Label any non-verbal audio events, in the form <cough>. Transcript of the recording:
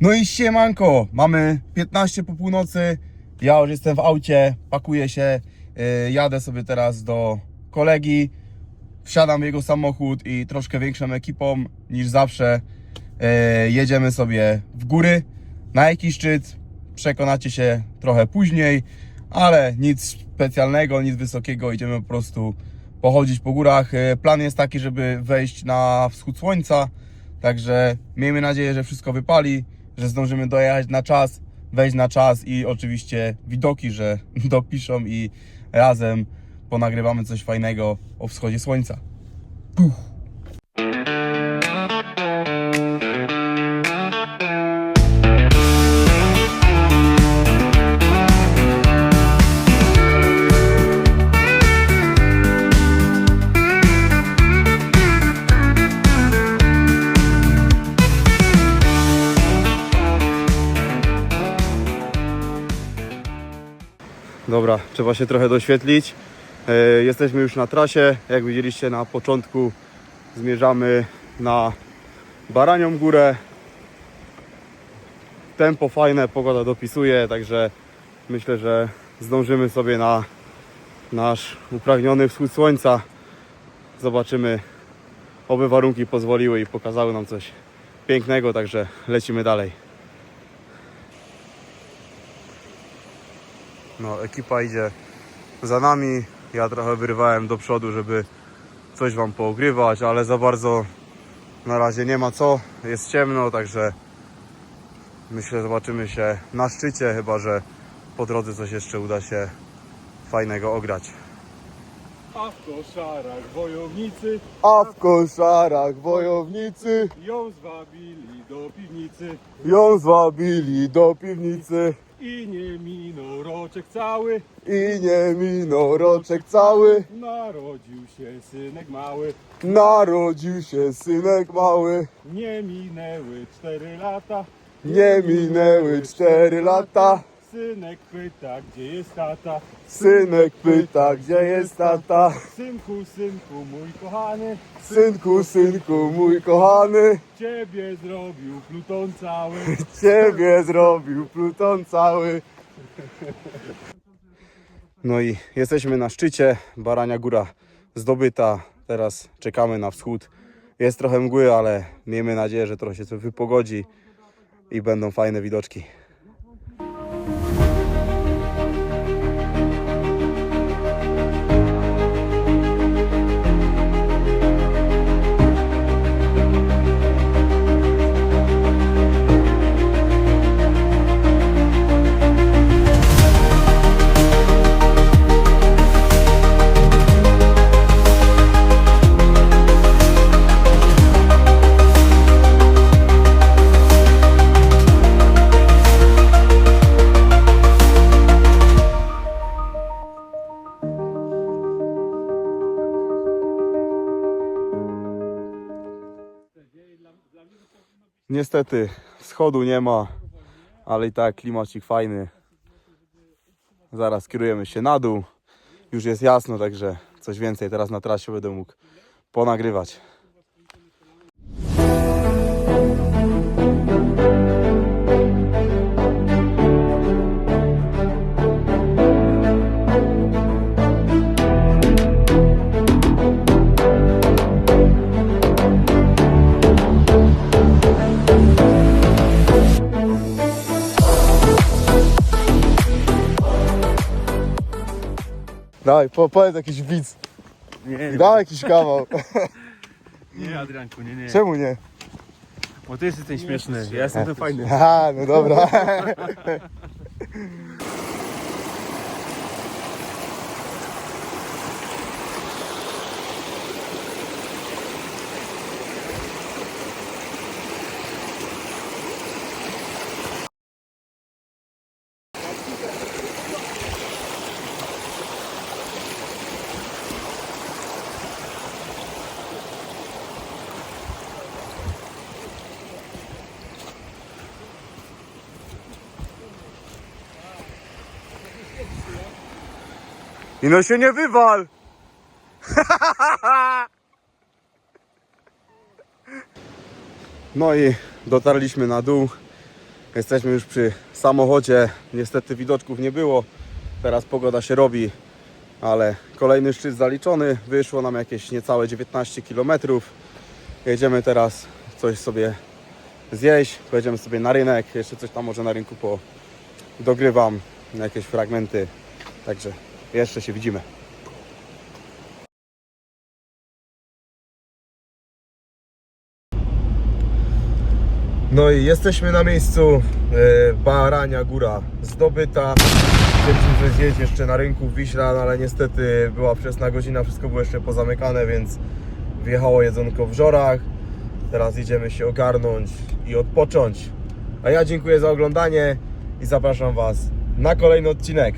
No i siemanko, mamy 15 po północy, ja już jestem w aucie, pakuję się, yy, jadę sobie teraz do kolegi, wsiadam w jego samochód i troszkę większą ekipą niż zawsze yy, jedziemy sobie w góry, na jakiś szczyt, przekonacie się trochę później, ale nic specjalnego, nic wysokiego, idziemy po prostu pochodzić po górach. Yy, Plan jest taki, żeby wejść na wschód słońca, Także miejmy nadzieję, że wszystko wypali, że zdążymy dojechać na czas, wejść na czas i oczywiście widoki, że <laughs> dopiszą i razem ponagrywamy coś fajnego o wschodzie słońca. Dobra, trzeba się trochę doświetlić. E, Jesteśmy już na trasie. Jak widzieliście na początku, zmierzamy na Baranią Górę. Tempo fajne, pogoda dopisuje, także myślę, że zdążymy sobie na nasz upragniony wschód słońca. Zobaczymy, oby warunki pozwoliły i pokazały nam coś pięknego, także lecimy dalej. No, ekipa idzie za nami. Ja trochę wyrywałem do przodu, żeby coś Wam poogrywać, ale za bardzo na razie nie ma co. Jest ciemno, także myślę, zobaczymy się na szczycie, chyba że po drodze coś jeszcze uda się fajnego ograć. A w koszarach wojownicy A w koszarach wojownicy ją zwabili do piwnicy ją zwabili do piwnicy i nie minął roczek cały, i nie minął roczek cały. narodził się synek mały. Narodził się synek mały. Nie minęły cztery lata, Nie minęły cztery lata. Synek pyta gdzie jest tata. Synek pyta, gdzie jest tata? Synku, synku mój kochany, Synku, synku, mój kochany, ciebie zrobił Pluton cały. <laughs> ciebie zrobił Pluton cały. No i jesteśmy na szczycie, Barania Góra zdobyta. Teraz czekamy na wschód. Jest trochę mgły, ale miejmy nadzieję, że trochę się to wypogodzi i będą fajne widoczki. Niestety wschodu nie ma, ale i tak klimacik fajny. Zaraz kierujemy się na dół. Już jest jasno, także coś więcej teraz na trasie będę mógł ponagrywać. Dawaj, po, powiedz jakiś widz. Nie, Dawaj jakiś kawał. <laughs> nie Adrianku, nie, nie. Czemu nie? Bo ty jesteś ten śmieszny, ja jestem ten fajny. <laughs> Aha, no dobra. <laughs> I no się nie wywal! <laughs> No i dotarliśmy na dół. Jesteśmy już przy samochodzie. Niestety widoczków nie było. Teraz pogoda się robi, ale kolejny szczyt zaliczony. Wyszło nam jakieś niecałe 19 km. Jedziemy teraz coś sobie zjeść. Pojedziemy sobie na rynek. Jeszcze coś tam może na rynku po dogrywam. Jakieś fragmenty. Także jeszcze się widzimy. No i jesteśmy na miejscu e, Barania Góra zdobyta. Chcieliśmy zjeść jeszcze na rynku w Wiślan, ale niestety była wczesna godzina, wszystko było jeszcze pozamykane, więc wjechało jedzonko w żorach. Teraz idziemy się ogarnąć i odpocząć. A ja dziękuję za oglądanie i zapraszam Was na kolejny odcinek.